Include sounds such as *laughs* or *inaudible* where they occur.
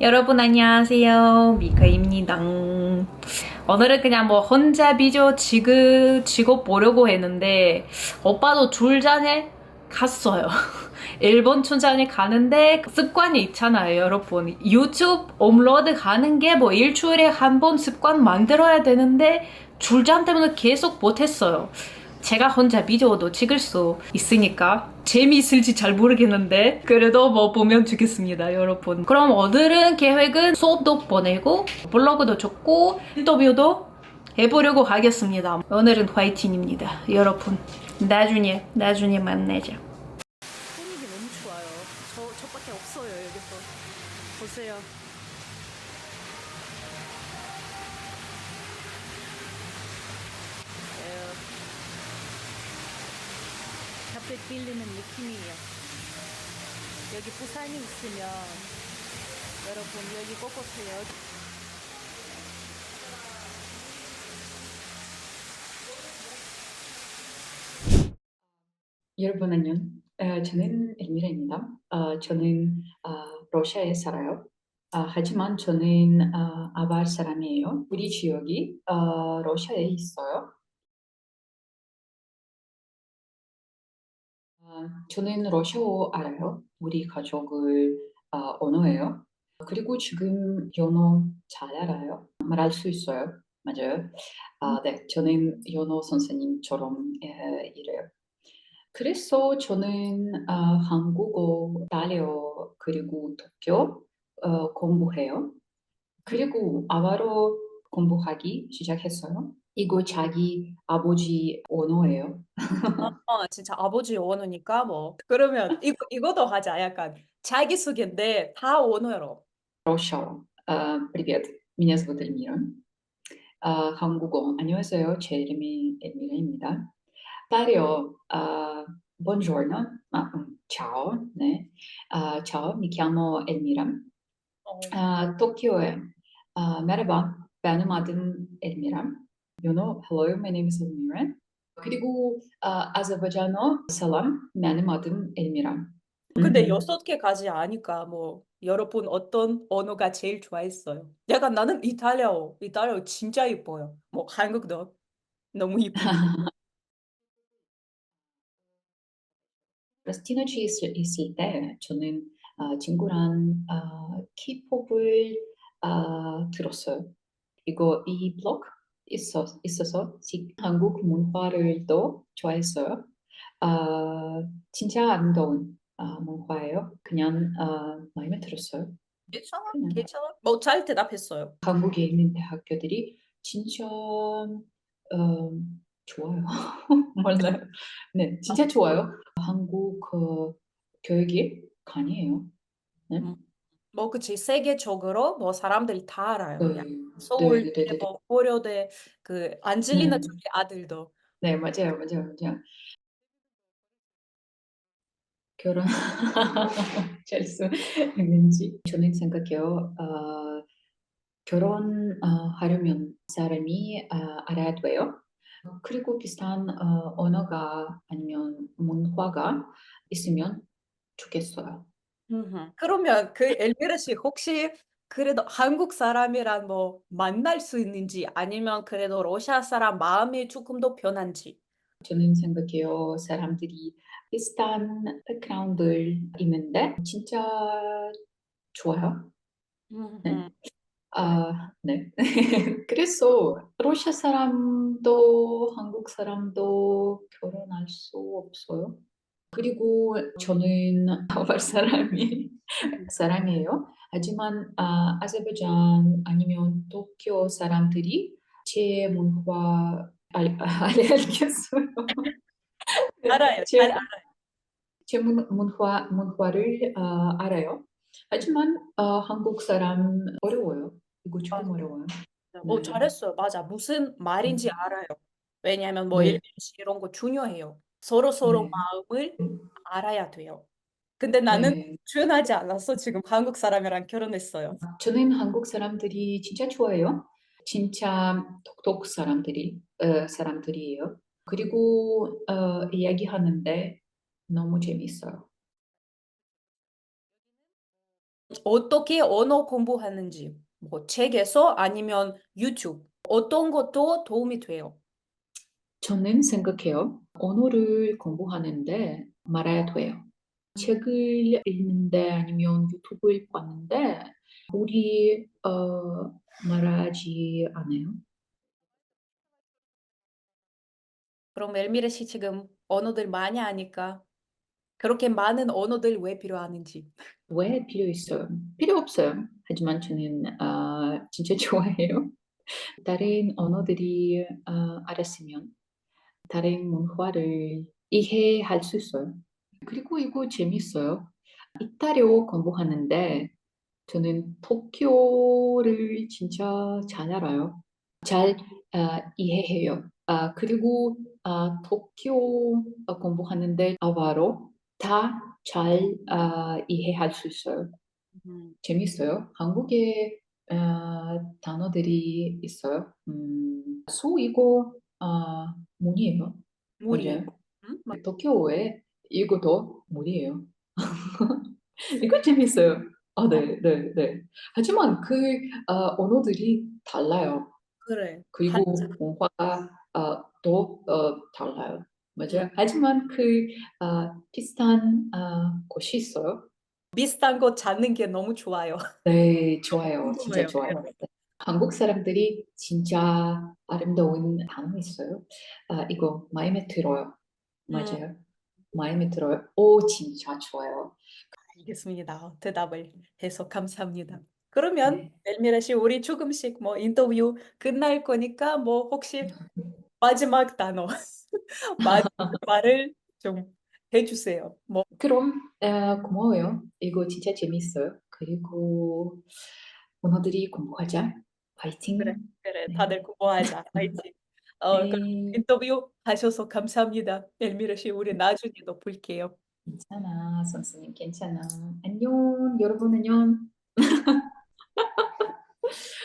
여러분 안녕하세요. 미카입니다. 오늘은 그냥 뭐 혼자 비디오 지그 직업 보려고 했는데 오빠도 줄전에 갔어요. *laughs* 일본 출장에 가는데 습관이 있잖아요, 여러분. 유튜브 업로드 가는 게 뭐 일주일에 한 번 습관 만들어야 되는데 줄전 때문에 계속 못했어요. 제가 혼자 비디오도 찍을 수 있으니까 재미있을지 잘 모르겠는데 그래도 뭐 보면 좋겠습니다 여러분. 그럼 오늘은 계획은 수업도 보내고 블로그도 적고 인터뷰도 해보려고 하겠습니다. 오늘은 화이팅입니다 여러분. 나중에 나중에 만나자. 분위기 너무 좋아요. 저, 저밖에 없어요 여기서 보세요 햇빛 빌리는 느낌이에요. 여기 부산이 있으면 여러분 여기 꼭 오세요. 여러분 안녕. 어, 저는 엘미라입니다. 어, 저는 어, 러시아에 살아요. 아, 하지만 저는 어, 아발 사람이에요. 우리 지역이 어, 러시아에 있어요. 아, 저는 러시아어 알아요. 우리 가족을 어, 언어예요. 그리고 지금 영어 잘 알아요. 말할 수 있어요. 맞아요. 아, 네, 저는 영어 선생님처럼 에, 일해요. 그래서 저는 아, 한국어, 이탈리아 그리고 도쿄 어, 공부해요. 그리고 아바로 공부하기 시작했어요. 이거 자기 아버지 언어예요. 어, 진짜 아버지 원어니까 뭐 그러면 이거 이거도 하자. 약간 자기 소개인데 다 원어로. 러시아어. 아, привет. меня зовут Эльмира. 아, 한국어. 안녕하세요. 제 이름이 엘미라입니다. 이탈리아. 아, buongiorno. 아, 음, ciao. 네. 아, ciao. mi chiamo Elmira. 어, 아, 도쿄에. 아, merhaba. benim adım Elmira. You know, hello, my name is Elmira. 그리고 아, 아zerbaijan어 selam. benim adım Elmira. 근데 음. 여섯 개까지 아니까 뭐 여러분 어떤 언어가 제일 좋아했어요? 약간 나는 이탈리아어, 이탈리아어 진짜 이뻐요. 뭐 한국도 너무 이쁘고. *laughs* pales티나주에 있을, 있을 때 저는 아, 친구랑 아, K-pop을 아, 들었어요. 그리고 이 블ог 있어, 있어서 지- 한국 문화를 또 좋아했어요. 아, 진짜 아름다운 아, 문화예요. 그냥 아, 마음에 들었어요. 괜찮아, 그냥 괜찮아. 뭐 잘 대답했어요. 한국에 있는 대학교들이 진짜 어, 좋아요. *laughs* 몰라요. 네, 진짜 좋아요. 한국 그 교육이 아니에요. 네. 음, 뭐 그치 세계적으로 뭐 사람들이 다 알아요. 네, 약간 네, 서울대, 네, 네, 네. 뭐 고려대 그 안젤리나 네. 졸리 아들도. 네, 맞아요, 맞아요, 맞아요. 결혼 *laughs* 있는지 저는 생각해요. 어, 결혼 어, 하려면 사람이 어, 알아야 돼요. 그리고 비슷한 어, 언어가 아니면 문화가 있으면 좋겠어요. 음흠. 그러면 그 엘미라 씨 혹시 그래도 한국 사람이랑 뭐 만날 수 있는지 아니면 그래도 러시아 사람 마음이 조금 더 편한지. 저는 생각해요. 사람들이 비슷한 백그라운드를 있는데 진짜 좋아요. 네. 음흠. 아, 네. *laughs* 그래서 러시아 사람도 한국 사람도 결혼할 수 없어요. 그리고 저는 아발 사람이 *laughs* 사람이에요. 하지만 아, 아제르바이잔 아니면 도쿄 사람들이 제 문화 알, *laughs* 알겠어요. *laughs* 알아요. 제, 잘 알아요. 제 문, 문화, 문화를 아, 알아요. 하지만 아, 한국 사람 어려워요. 이거 조금 맞아. 어려워요. 어, 네. 잘했어요. 맞아. 무슨 말인지 음. 알아요. 왜냐면 뭐 네. 일본식 이런 거 중요해요. 서로 서로 네. 마음을 알아야 돼요. 근데 나는 네. 주연하지 않았어. 지금 한국 사람이랑 결혼했어요. 저는 한국 사람들이 진짜 좋아해요. 진짜 똑똑 사람들이 어, 사람들이에요. 그리고 어, 이야기하는데 너무 재밌어요. 어떻게 언어 공부하는지, 뭐 책에서 아니면 유튜브, 어떤 것도 도움이 돼요. 저는 생각해요. 언어를 공부하는데 말아야 돼요. 책을 읽는데 아니면 유튜브를 봤는데 우리 어, 말하지 않아요. 그럼 엘미라 씨 지금 언어들 많이 아니까 그렇게 많은 언어들 왜 필요하는지. 왜 필요 있어요? 필요 없어요. 하지만 저는 아, 진짜 *laughs* 좋아해요. 다른 언어들이 아, 알았으면 다른 문화를 이해할 수 있어요. 그리고 이거 재밌어요. 이탈리아 공부하는데 저는 도쿄를 진짜 잘 알아요. 잘 아, 이해해요. 아, 그리고 아, 도쿄 어, 공부하는데 아바로 다잘 이해할 수 있어요. 음, 재밌어요. 한국에 아, 단어들이 있어요. 음, 소 이거 아, 문이에요. 물이에요. 맞아요. 음? 막- 도쿄에 이것도 문이에요. *laughs* 이거 재밌어요. 아, 네, 네, 네. 하지만 그 아, 언어들이 달라요. 그래. 그리고 한자. 문화가 아, 또 어, 달라요. 맞아요. 음. 하지만 그 아, 비슷한 아, 곳이 있어요. 비슷한 거 찾는 게 너무 좋아요. 네, 좋아요. 진짜 궁금해요. 좋아요. 네. 한국 사람들이 진짜 아름다운 단어 있어요. 아, 이거 마음에 들어요. 맞아요. 마음에 들어요. 오, 진짜 좋아요. 알겠습니다. 대답을 해서 감사합니다. 그러면 네. 엘미라 씨 우리 조금씩 뭐 인터뷰 끝날 거니까 뭐 혹시 마지막 단어 *laughs* 마지막 *laughs* 말을 좀 해주세요. 뭐 그럼 아, 고마워요. 이거 진짜 재밌어요. 그리고 언어들이 공부하자. 파이팅. 그래 그래 네. 다들 공부하자. *laughs* 화이팅. 어, 그럼 네, 인터뷰 하셔서 감사합니다. 엘미라 씨 우리 나중에도 볼게요. 괜찮아. 선생님 괜찮아. 안녕. 여러분 안녕. *laughs*